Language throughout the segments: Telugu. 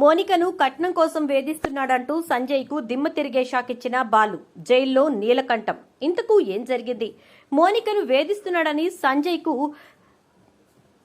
మోనికను కట్నం కోసం వేధిస్తున్నాడంటూ సంజయ్కు దిమ్మ తిరిగే షాక్ ఇచ్చిన బాలు. జైల్లో నీలకంఠం. ఇంతకు ఏం జరిగింది? మోనికను వేధిస్తున్నాడని సంజయ్కు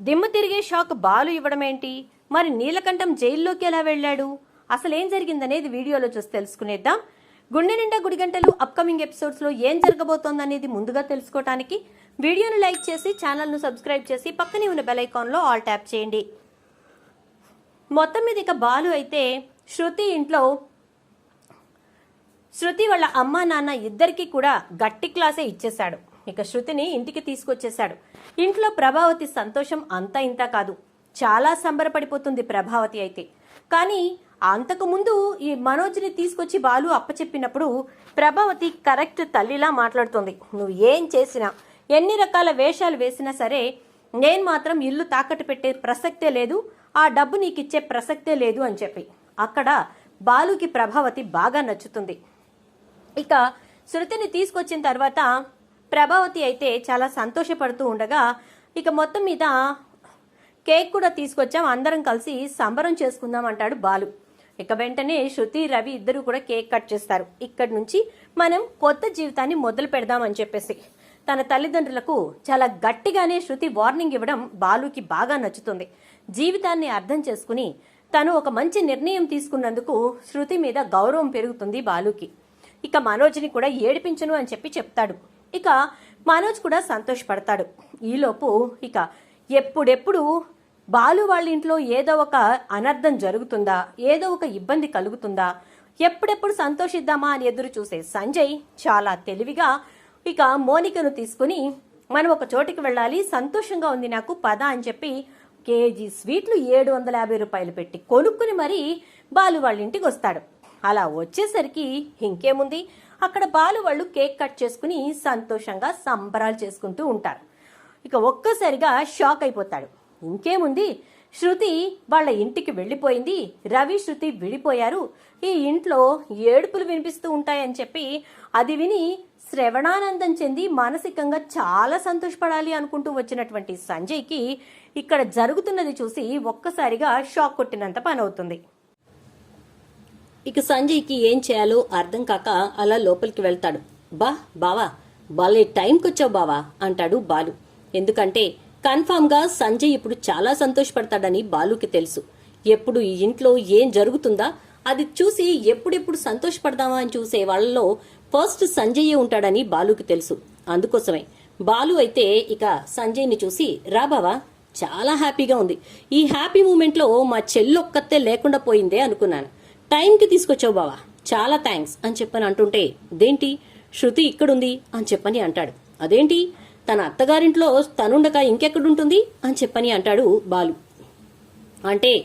దిమ్మ తిరిగే షాక్ బాలు ఇవ్వడమేంటి? మరి నీలకంఠం జైల్లోకి ఎలా వెళ్ళాడు? అసలేం జరిగిందనేది వీడియోలో చూసి తెలుసుకునేద్దాం. గుండె నిండా గుడిగంటలు అప్కమింగ్ ఎపిసోడ్స్లో ఏం జరగబోతోందనేది ముందుగా తెలుసుకోవటానికి వీడియోను లైక్ చేసి ఛానల్ను సబ్స్క్రైబ్ చేసి పక్కనే ఉన్న బెల్ ఐకాన్లో ఆల్ ట్యాప్ చేయండి. మొత్తం మీద ఇక బాలు అయితే శృతి ఇంట్లో శృతి వాళ్ళ అమ్మ నాన్న ఇద్దరికీ కూడా గట్టి క్లాసే ఇచ్చేశాడు. ఇక శృతిని ఇంటికి తీసుకొచ్చేశాడు. ఇంట్లో ప్రభావతి సంతోషం అంతా ఇంత కాదు. చాలా సంబరపడిపోతుంది ప్రభావతి అయితే. కానీ అంతకుముందు ఈ మనోజ్ని తీసుకొచ్చి బాలు అప్పచెప్పినప్పుడు ప్రభావతి కరెక్ట్ తల్లిలా మాట్లాడుతుంది. నువ్వు ఏం చేసినా ఎన్ని రకాల వేషాలు వేసినా సరే నేను మాత్రం ఇల్లు తాకట్టు పెట్టే ప్రసక్తే లేదు. ఆ డబ్బు నీకు ఇచ్చే ప్రసక్తే లేదు అని చెప్పి. అక్కడ బాలుకి ప్రభావతి బాగా నచ్చుతుంది. ఇక శృతిని తీసుకొచ్చిన తర్వాత ప్రభావతి అయితే చాలా సంతోషపడుతూ ఉండగా ఇక మొత్తం మీద కేక్ కూడా తీసుకొచ్చాం అందరం కలిసి సంబరం చేసుకుందాం అంటాడు బాలు. ఇక వెంటనే శృతి రవి ఇద్దరు కూడా కేక్ కట్ చేస్తారు. ఇక్కడి నుంచి మనం కొత్త జీవితాన్ని మొదలు పెడదామని చెప్పేసి. తన తల్లిదండ్రులకు చాలా గట్టిగానే శృతి వార్నింగ్ ఇవ్వడం బాలుకి బాగా నచ్చుతుంది. జీవితాన్ని అర్థం చేసుకుని తను ఒక మంచి నిర్ణయం తీసుకున్నందుకు శృతి మీద గౌరవం పెరుగుతుంది బాలుకి. ఇక మనోజ్ని కూడా ఏడిపించను అని చెప్పి చెప్తాడు. ఇక మనోజ్ కూడా సంతోషపడతాడు. ఈలోపు ఇక ఎప్పుడెప్పుడు బాలు వాళ్ళ ఇంట్లో ఏదో ఒక అనర్థం జరుగుతుందా? ఏదో ఒక ఇబ్బంది కలుగుతుందా? ఎప్పుడెప్పుడు సంతోషిద్దామా అని ఎదురు చూసే సంజయ్ చాలా తెలివిగా ఇక మోనికను తీసుకుని మనం ఒక చోటికి వెళ్ళాలి సంతోషంగా ఉంది నాకు పద అని చెప్పి కేజీ స్వీట్లు ఏడు వందల యాభై రూపాయలు పెట్టి కొనుక్కుని మరీ బాలు వాళ్ళ ఇంటికి వస్తాడు. అలా వచ్చేసరికి ఇంకేముంది? అక్కడ బాలు వాళ్ళు కేక్ కట్ చేసుకుని సంతోషంగా సంబరాలు చేసుకుంటూ ఉంటారు. ఇక ఒక్కసారిగా షాక్ అయిపోతాడు. ఇంకేముంది? శృతి వాళ్ళ ఇంటికి వెళ్ళిపోయింది. రవి శృతి విడిపోయారు. ఈ ఇంట్లో ఏడుపులు వినిపిస్తూ ఉంటాయని చెప్పి అది విని శ్రవణానందం చెంది మానసికంగా చాలా సంతోషపడాలి అనుకుంటూ వచ్చినటువంటి సంజయ్కి ఇక్కడ జరుగుతున్నది చూసి ఒక్కసారిగా షాక్ కొట్టినంత పని అవుతుంది ఇక సంజయ్కి ఏం చేయాలో అర్థం కాక అలా లోపలికి వెళ్తాడు. బా బావా భలే టైంకొచ్చావు బావా అంటాడు బాలు. ఎందుకంటే కన్ఫామ్గా సంజయ్ ఇప్పుడు చాలా సంతోషపడతాడని బాలుకి తెలుసు. ఎప్పుడు ఈ ఇంట్లో ఏం జరుగుతుందా అది చూసి ఎప్పుడెప్పుడు సంతోషపడదామా అని చూసే వాళ్ళలో ఫస్ట్ సంజయ్యే ఉంటాడని బాలుకి తెలుసు. అందుకోసమే బాలు అయితే ఇక సంజయ్ని చూసి రా బావా చాలా హ్యాపీగా ఉంది. ఈ హ్యాపీ మూమెంట్లో మా మా చెల్లొక్కతే లేకుండా పోయిందే అనుకున్నాను. టైంకి తీసుకొచ్చావు బావా చాలా థ్యాంక్స్ అని చెప్పని అంటుంటే దేంటి శృతి ఇక్కడుంది అని చెప్పని అంటాడు. అదేంటి? తన అత్తగారింట్లో తనుండక ఇంకెక్కడుంటుంది అని చెప్పని అంటాడు బాలు. అంటే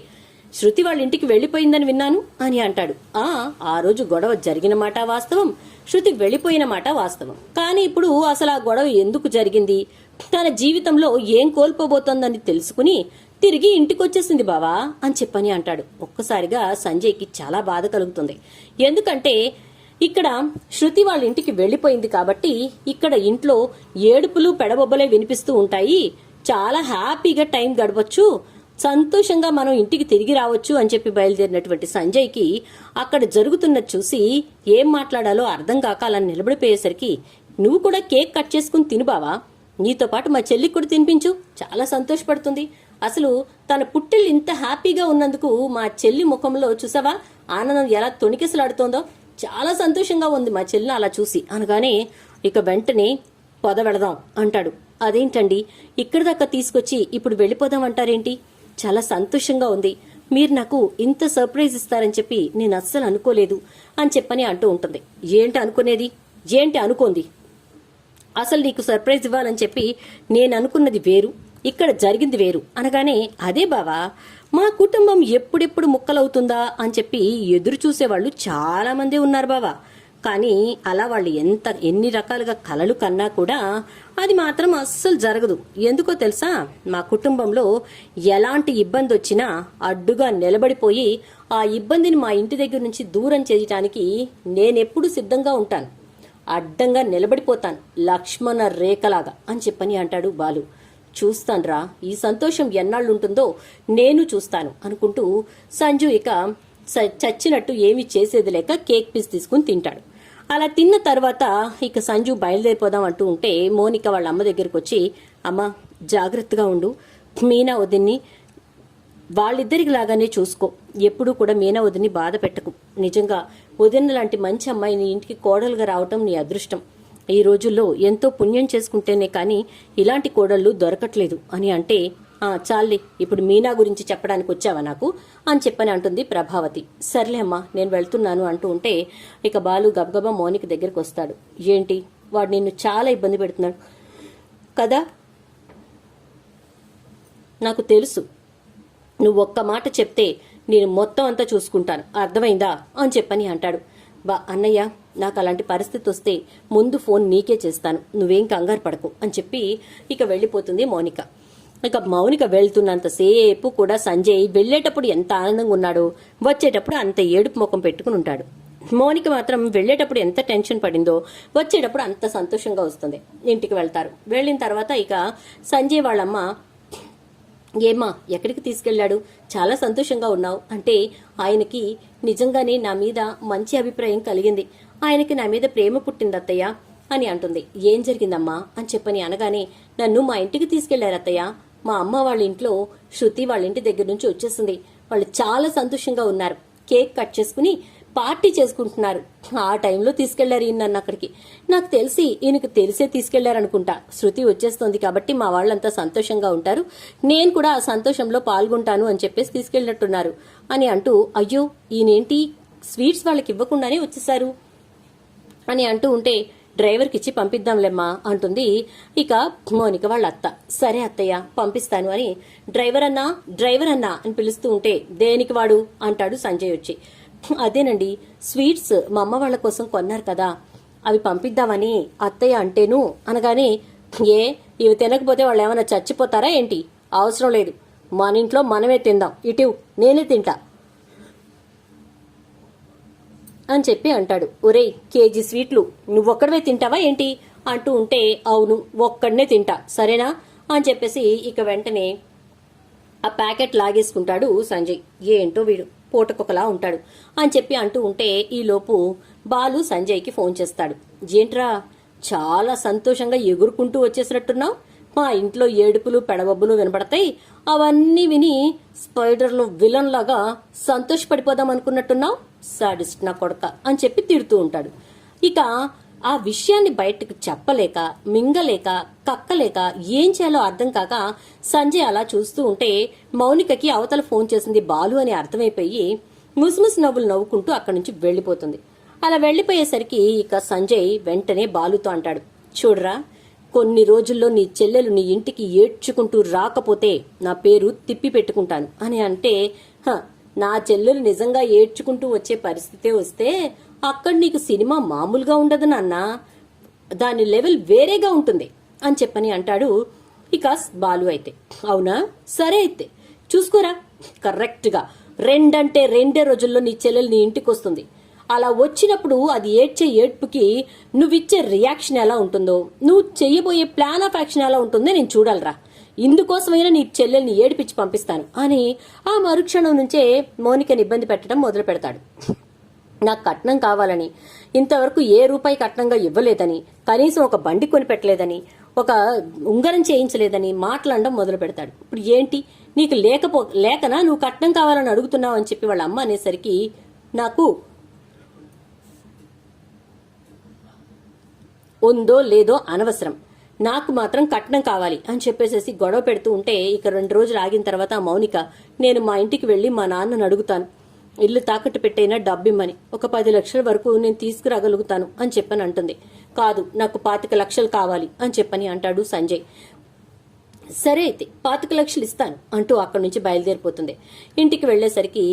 శృతి వాళ్ళ ఇంటికి వెళ్ళిపోయిందని విన్నాను అని అంటాడు. ఆ ఆ రోజు గొడవ జరిగిన మాట వాస్తవం శృతి వెళ్ళిపోయిన మాట వాస్తవం. కానీ ఇప్పుడు అసలు ఆ గొడవ ఎందుకు జరిగింది? తన జీవితంలో ఏం కోల్పోబోతోందని తెలుసుకుని తిరిగి ఇంటికొచ్చేసింది బావా అని చెప్పని అంటాడు. ఒక్కసారిగా సంజయ్కి చాలా బాధ కలుగుతుంది. ఎందుకంటే ఇక్కడ శృతి వాళ్ళ ఇంటికి వెళ్ళిపోయింది కాబట్టి ఇక్కడ ఇంట్లో ఏడుపులు పెడబొబ్బలే వినిపిస్తూ ఉంటాయి. చాలా హ్యాపీగా టైం గడపచ్చు. సంతోషంగా మనం ఇంటికి తిరిగి రావచ్చు అని చెప్పి బయలుదేరినటువంటి సంజయ్కి అక్కడ జరుగుతున్నది చూసి ఏం మాట్లాడాలో అర్థం కాక అలా నిలబడిపోయేసరికి నువ్వు కూడా కేక్ కట్ చేసుకుని తిను బావా. నీతో పాటు మా చెల్లికి కూడా తినిపించు. చాలా సంతోషపడుతుంది. అసలు తన పుట్టిల్లు ఇంత హ్యాపీగా ఉన్నందుకు మా చెల్లి ముఖంలో చూసావా? ఆనందం ఎలా తొణికిసలాడుతోందో. చాలా సంతోషంగా ఉంది మా చెల్లిని అలా చూసి. అనగానే ఇక వెంటనే పొద వెళదాం అంటాడు. అదేంటండి? ఇక్కడి దాకా తీసుకొచ్చి ఇప్పుడు వెళ్ళిపోదాం అంటారేంటి? చాలా సంతోషంగా ఉంది. మీరు నాకు ఇంత సర్ప్రైజ్ ఇస్తారని చెప్పి నేను అస్సలు అనుకోలేదు అని చెప్పని అంటూ ఉంటుంది. ఏంటి అనుకునేది? ఏంటి అనుకోంది? అసలు నీకు సర్ప్రైజ్ ఇవ్వాలని చెప్పి నేను అనుకున్నది వేరు ఇక్కడ జరిగింది వేరు. అనగానే అదే బావా మా కుటుంబం ఎప్పుడెప్పుడు ముక్కలవుతుందా అని చెప్పి ఎదురు చూసేవాళ్ళు చాలా మంది ఉన్నారు బావా. కానీ అలా వాళ్ళు ఎంత ఎన్ని రకాలుగా కలలు కన్నా కూడా అది మాత్రం అస్సలు జరగదు. ఎందుకో తెలుసా? మా కుటుంబంలో ఎలాంటి ఇబ్బంది వచ్చినా అడ్డుగా నిలబడిపోయి ఆ ఇబ్బందిని మా ఇంటి దగ్గర నుంచి దూరం చేయటానికి నేనెప్పుడు సిద్ధంగా ఉంటాను. అడ్డంగా నిలబడిపోతాను. లక్ష్మణ రేఖలాగా అని చెప్పని అంటాడు బాలు. చూస్తాన్రా. ఈ సంతోషం ఎన్నాళ్ళు ఉంటుందో నేను చూస్తాను అనుకుంటూ సంజు ఇక చచ్చినట్టు ఏమీ చేసేది లేక కేక్ పీస్ తీసుకుని తింటాడు. అలా తిన్న తర్వాత ఇక సంజు బయలుదేరిపోదాం అంటూ ఉంటే మోనిక వాళ్ళ అమ్మ దగ్గరికి వచ్చి అమ్మ జాగ్రత్తగా ఉండు. మీనా వదిన్ని వాళ్ళిద్దరికి లాగానే చూసుకో. ఎప్పుడూ కూడా మీనా వదిని బాధ పెట్టకు. నిజంగా వదిన లాంటి మంచి అమ్మాయి నీ ఇంటికి కోడలుగా రావటం నీ అదృష్టం. ఈ రోజుల్లో ఎంతో పుణ్యం చేసుకుంటేనే కానీ ఇలాంటి కోడళ్ళు దొరకట్లేదు అని అంటే ఆ చాలే ఇప్పుడు మీనా గురించి చెప్పడానికి వచ్చావా నాకు? అని చెప్పని అంటుంది ప్రభావతి. సర్లే అమ్మా నేను వెళ్తున్నాను అంటూ ఉంటే ఇక బాలు గబగబా మౌనిక దగ్గరికి వస్తాడు. ఏంటి? వాడు నిన్ను చాలా ఇబ్బంది పెడుతున్నాడు కదా? నాకు తెలుసు. నువ్వు ఒక్క మాట చెప్తే నేను మొత్తం అంతా చూసుకుంటాను. అర్థమైందా? అని చెప్పని అంటాడు. బా అన్నయ్య నాకు అలాంటి పరిస్థితి వస్తే ముందు ఫోన్ నీకే చేస్తాను. నువ్వేం కంగారు పడకు అని చెప్పి ఇక వెళ్ళిపోతుంది మౌనిక. ఇక మౌనిక వెళ్తున్నంతసేపు కూడా సంజయ్ వెళ్ళేటప్పుడు ఎంత ఆనందంగా ఉన్నాడో వచ్చేటప్పుడు అంత ఏడుపు ముఖం పెట్టుకుని ఉంటాడు. మౌనిక మాత్రం వెళ్ళేటప్పుడు ఎంత టెన్షన్ పడిందో వచ్చేటప్పుడు అంత సంతోషంగా వస్తుంది. ఇంటికి వెళ్తారు. వెళ్ళిన తర్వాత ఇక సంజయ్ వాళ్ళమ్మ ఏమ్మా ఎక్కడికి తీసుకెళ్ళాడు? చాలా సంతోషంగా ఉన్నావు. అంటే ఆయనకి నిజంగానే నా మీద మంచి అభిప్రాయం కలిగింది. ఆయనకి నా మీద ప్రేమ పుట్టింది అత్తయ్య అని అంటుంది. ఏం జరిగిందమ్మా అని చెప్పని అనగానే నన్ను మా ఇంటికి తీసుకెళ్ళారు అత్తయ్య మా అమ్మ వాళ్ళ ఇంట్లో శృతి వాళ్ళ ఇంటి దగ్గర నుంచి వచ్చేసింది. వాళ్ళు చాలా సంతోషంగా ఉన్నారు. కేక్ కట్ చేసుకుని పార్టీ చేసుకుంటున్నారు. ఆ టైంలో తీసుకెళ్ళారు ఈయన నన్ను అక్కడికి. నాకు తెలిసి ఈయనకు తెలిసే తీసుకెళ్ళారనుకుంటా శృతి వచ్చేస్తోంది కాబట్టి మా వాళ్ళంతా సంతోషంగా ఉంటారు. నేను కూడా ఆ సంతోషంలో పాల్గొంటాను అని చెప్పేసి తీసుకెళ్ళినట్టున్నారు అని అంటూ అయ్యో ఈయనేంటి? స్వీట్స్ వాళ్ళకి ఇవ్వకుండానే వచ్చేసారు అని అంటూ ఉంటే డ్రైవర్కి ఇచ్చి పంపిద్దాంలేమ్మా అంటుంది ఇక మోనిక వాళ్ళ అత్త. సరే అత్తయ్య పంపిస్తాను అని డ్రైవర్ అన్నా డ్రైవర్ అన్నా అని పిలుస్తూ ఉంటే దేనికి వాడు? అంటాడు సంజయ్ వచ్చి. అదేనండి స్వీట్స్ మా అమ్మ వాళ్ళ కోసం కొన్నారు కదా అవి పంపిద్దామని అత్తయ్య అంటేను అనగానే ఏ ఇవి తినకపోతే వాళ్ళు ఏమైనా చచ్చిపోతారా ఏంటి? అవసరం లేదు. మన ఇంట్లో మనమే తిందాం. ఇటు నేనే తింటా. అని చెప్పి అంటాడు. ఒరేయ్ కేజీ స్వీట్లు నువ్వొక్కడవే తింటావా ఏంటి? అంటూ ఉంటే అవును ఒక్కడనే తింటా. సరేనా? అని చెప్పేసి ఇక వెంటనే ఆ ప్యాకెట్ లాగేసుకుంటాడు సంజయ్. ఏంటో వీడు. పూటకొకలా ఉంటాడు అని చెప్పి అంటూ ఉంటే ఈలోపు బాలు సంజయ్కి ఫోన్ చేస్తాడు. ఏంట్రా చాలా సంతోషంగా ఎగురుకుంటూ వచ్చేసినట్టున్నావు? మా ఇంట్లో ఏడుపులు పెడబబ్బులు వినపడతాయి అవన్నీ విని స్పైడర్లో విలన్ లాగా సంతోషపడిపోదాం అనుకున్నట్టున్నావు? సాడిస్ట్ నా కొడక అని చెప్పి తిడుతూ ఉంటాడు. ఇక ఆ విషయాన్ని బయటకు చెప్పలేక మింగలేక కక్కలేక ఏం చేయాలో అర్థం కాక సంజయ్ అలా చూస్తూ ఉంటే మౌనికకి అవతల ఫోన్ చేసింది బాలు అని అర్థమైపోయి ముసుముసు నవ్వులు నవ్వుకుంటూ అక్కడి నుంచి వెళ్ళిపోతుంది. అలా వెళ్ళిపోయేసరికి ఇక సంజయ్ వెంటనే బాలుతో అంటాడు చూడరా కొన్ని రోజుల్లో నీ చెల్లెలు నీ ఇంటికి ఏడ్చుకుంటూ రాకపోతే నా పేరు తిప్పి పెట్టుకుంటాను అని అంటే "హ, నా చెల్లెలు నిజంగా ఏడ్చుకుంటూ వచ్చే పరిస్థితే వస్తే అక్కడ నీకు సినిమా మామూలుగా ఉండదు నాన్న. దాని లెవెల్ వేరేగా ఉంటుంది అని చెప్పని అంటాడు ఇక బాలు అయితే. అవునా? సరే అయితే. చూసుకోరా? కరెక్ట్గా. రెండంటే రెండే రోజుల్లో నీ చెల్లెలు నీ ఇంటికి వస్తుంది. అలా వచ్చినప్పుడు అది ఏడ్చే ఏడ్పుకి నువ్విచ్చే రియాక్షన్ ఎలా ఉంటుందో నువ్వు చెయ్యబోయే ప్లాన్ ఆఫ్ యాక్షన్ ఎలా ఉంటుందో నేను చూడాలరా. ఇందుకోసమైనా నీ చెల్లెల్ని ఏడిపించి పంపిస్తాను అని ఆ మరుక్షణం నుంచే మౌనికని ఇబ్బంది పెట్టడం మొదలు పెడతాడు నాకు కట్నం కావాలని. ఇంతవరకు ఏ రూపాయి కట్నంగా ఇవ్వలేదని కనీసం ఒక బండి కొనిపెట్టలేదని ఒక ఉంగరం చేయించలేదని మాట్లాడడం మొదలు పెడతాడు. ఇప్పుడు ఏంటి? నీకు లేకపో లేకనా? నువ్వు కట్నం కావాలని అడుగుతున్నావు అని చెప్పి వాళ్ళ అమ్మ అనేసరికి నాకు ఉందో లేదో అనవసరం. నాకు మాత్రం కట్నం కావాలి అని చెప్పేసేసి గొడవ పెడుతూ ఉంటే ఇక రెండు రోజులు ఆగిన తర్వాత మౌనిక నేను మా ఇంటికి వెళ్ళి మా నాన్నను అడుగుతాను. ఇల్లు తాకట్టు పెట్టైనా డబ్బిమ్మని ఒక పది లక్షల వరకు నేను తీసుకురాగలుగుతాను అని చెప్పని అంటుంది. కాదు నాకు పాతిక లక్షలు కావాలి అని చెప్పని అంటాడు సంజయ్. సరే అయితే పాతిక లక్షలు ఇస్తాను అంటూ అక్కడి నుంచి బయలుదేరిపోతుంది. ఇంటికి వెళ్ళేసరికి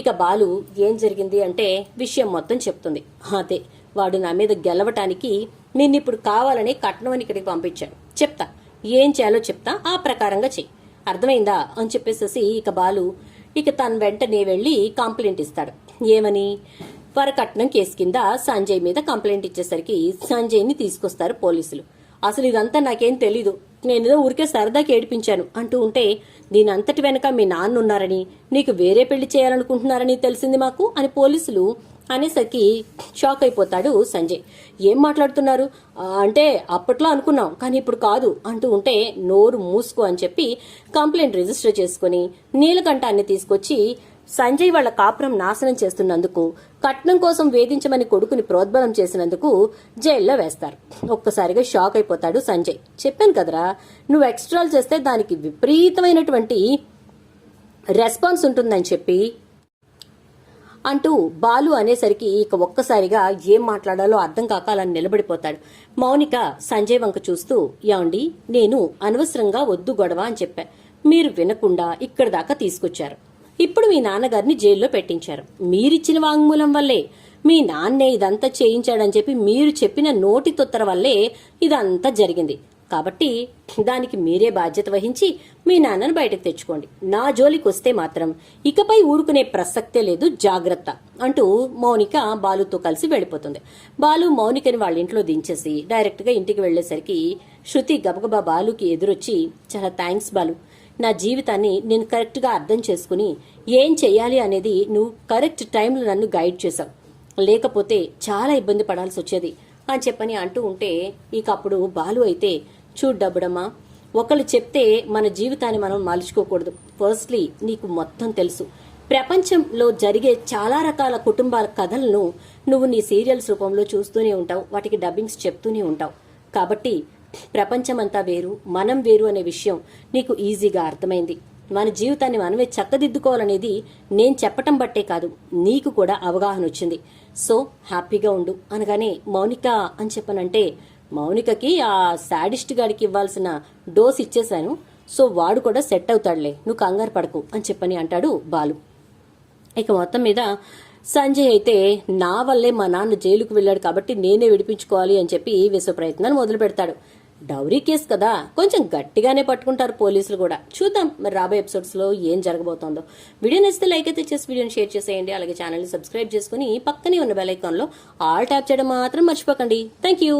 ఇక బాలు ఏం జరిగింది అంటే విషయం మొత్తం చెప్తుంది. అదే వాడు నా మీద గెలవటానికి నిన్నిప్పుడు కావాలని కట్నం అని ఇక్కడికి పంపించాడు. చెప్తా ఏం చేయాలో చెప్తా ఆ ప్రకారంగా చెయ్యి. అర్థమైందా అని చెప్పేసేసి ఇక బాలు ఇక తన వెంటనే వెళ్ళి కంప్లైంట్ ఇస్తాడు. ఏమని? వరకట్నం కేసు కింద సంజయ్ మీద కంప్లైంట్ ఇచ్చేసరికి సంజయ్ని తీసుకొస్తారు పోలీసులు. అసలు ఇదంతా నాకేం తెలీదు. నేనేదో ఊరికే సరదాకి ఏడిపించాను అంటూ ఉంటే దీని అంతటి వెనక మీ నాన్న ఉన్నారని నీకు వేరే పెళ్ళి చేయాలనుకుంటున్నారని తెలిసింది మాకు? అని పోలీసులు అనేసరికి షాక్ అయిపోతాడు సంజయ్. ఏం మాట్లాడుతున్నారు? అంటే అప్పట్లో అనుకున్నాం కానీ ఇప్పుడు కాదు అంటూ ఉంటే నోరు మూసుకో అని చెప్పి కంప్లైంట్ రిజిస్టర్ చేసుకుని నీలకంఠాన్ని తీసుకొచ్చి సంజయ్ వాళ్ళ కాపురం నాశనం చేస్తున్నందుకు కట్నం కోసం వేధించమని కొడుకుని ప్రోద్బలం చేసినందుకు జైల్లో వేస్తారు. ఒక్కసారిగా షాక్ అయిపోతాడు సంజయ్. చెప్పాను కదరా నువ్వు ఎక్స్ట్రాలు చేస్తే దానికి విపరీతమైనటువంటి రెస్పాన్స్ ఉంటుందని చెప్పి అంటూ బాలు అనేసరికి ఇక ఒక్కసారిగా ఏం మాట్లాడాలో అర్థం కాక అలా నిలబడిపోతాడు. మౌనిక సంజయ్ వంక చూస్తూ యాండి నేను అనవసరంగా వద్దు గొడవ అని చెప్పా. మీరు వినకుండా ఇక్కడి దాకా తీసుకొచ్చారు. ఇప్పుడు మీ నాన్నగారిని జైల్లో పెట్టించారు. మీరిచ్చిన వాంగ్మూలం వల్లే. మీ నాన్నే ఇదంతా చేయించాడని చెప్పి మీరు చెప్పిన నోటి తొత్తర వల్లే ఇదంతా జరిగింది. కాబట్టి దానికి మీరే బాధ్యత వహించి మీ నాన్నను బయటకు తెచ్చుకోండి. నా జోలికి వస్తే మాత్రం ఇకపై ఊరుకునే ప్రసక్తే లేదు జాగ్రత్త అంటూ మౌనిక బాలుతో కలిసి వెళ్ళిపోతుంది. బాలు మౌనికని వాళ్ళ ఇంట్లో దించేసి డైరెక్ట్గా ఇంటికి వెళ్ళేసరికి శృతి గబగబా బాలుకి ఎదురొచ్చి చాలా థ్యాంక్స్ బాలు. నా జీవితాన్ని నేను కరెక్ట్గా అర్థం చేసుకుని ఏం చెయ్యాలి అనేది నువ్వు కరెక్ట్ టైంలో నన్ను గైడ్ చేశావు లేకపోతే చాలా ఇబ్బంది పడాల్సి వచ్చేది అని చెప్పని అంటూ ఉంటే ఇక అప్పుడు బాలు అయితే చూడు ఒకళ్ళు చెప్తే మన జీవితాన్ని మనం మలుచుకోకూడదు. ఫస్ట్లీ నీకు మొత్తం తెలుసు. ప్రపంచంలో జరిగే చాలా రకాల కుటుంబాల కథలను నువ్వు నీ సీరియల్స్ రూపంలో చూస్తూనే ఉంటావు. వాటికి డబ్బింగ్స్ చెప్తూనే ఉంటావు. కాబట్టి ప్రపంచమంతా వేరు మనం వేరు అనే విషయం నీకు ఈజీగా అర్థమైంది. మన జీవితాన్ని మనమే చక్కదిద్దుకోవాలనేది నేను చెప్పటం బట్టే కాదు నీకు కూడా అవగాహన వచ్చింది. సో హ్యాపీగా ఉండు అనగానే మౌనిక అని చెప్పనంటే మౌనికకి ఆ శాడిస్ట్ గాడికి ఇవ్వాల్సిన డోస్ ఇచ్చేశాను. సో వాడు కూడా సెట్ అవుతాడులే. నువ్వు కంగారు పడకు అని చెప్పని అంటాడు బాలు. ఇక మొత్తం మీద సంజయ్ అయితే నా వల్లే మా నాన్న జైలుకు వెళ్ళాడు కాబట్టి నేనే విడిపించుకోవాలి అని చెప్పి విశ్వ ప్రయత్నాన్ని మొదలు పెడతాడు. డౌరీ కేసు కదా. కొంచెం గట్టిగానే పట్టుకుంటారు పోలీసులు కూడా. చూద్దాం మరి రాబోయే ఎపిసోడ్స్లో ఏం జరగబోతోందో. వీడియో నచ్చితే లైక్ అయితే చేసి వీడియోని షేర్ చేసేయండి. అలాగే ఛానల్ని సబ్స్క్రైబ్ చేసుకుని పక్కనే ఉన్న బెల్ ఐకాన్లో ఆల్ ట్యాప్ చేయడం మాత్రం మర్చిపోకండి. Thank you